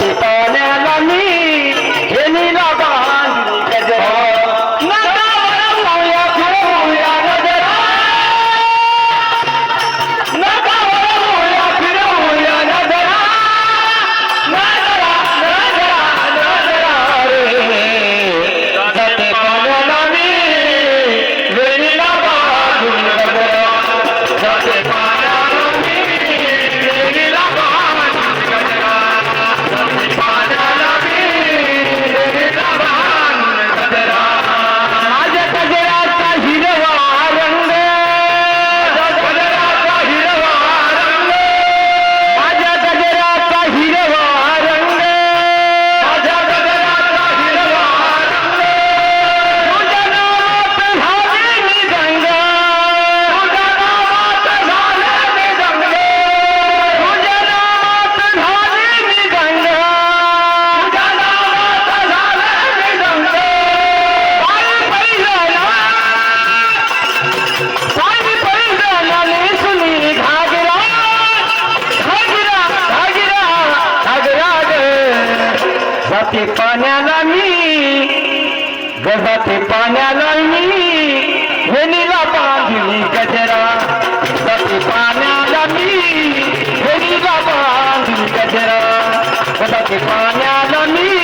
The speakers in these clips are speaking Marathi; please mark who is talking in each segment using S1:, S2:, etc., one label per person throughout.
S1: পিতা गव्हाचे पाण्याला मी गव्हाचे पाण्याला मी वेणीला बांधली गजरा। गव्हाचे पाण्याला मी वेणीला बांधली गजरा। गव्हाचे पाण्याला मी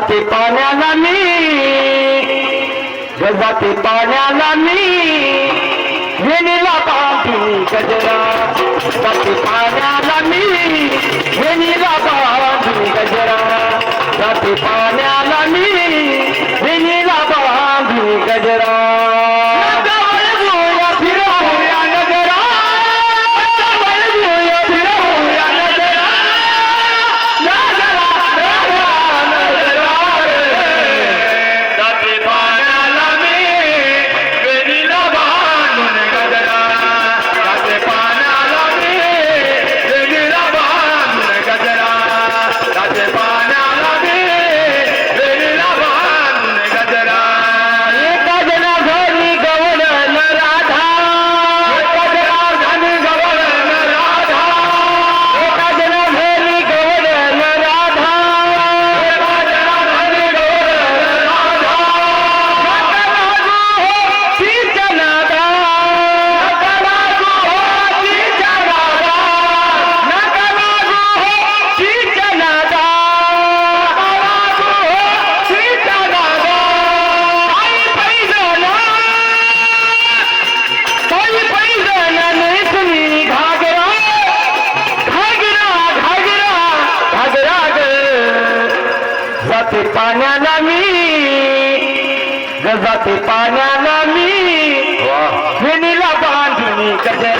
S1: गजाते पाण्याला मी गजाते पाण्याला मी. वेणीला बांधू गजरा जाते पाण्याला मी. वेणीला बांधू गजरा जाते पाण्याला मी. वेणी गजाते पाण्याला मी. गजाते पाण्याला मी. वेणीला बांधून गजर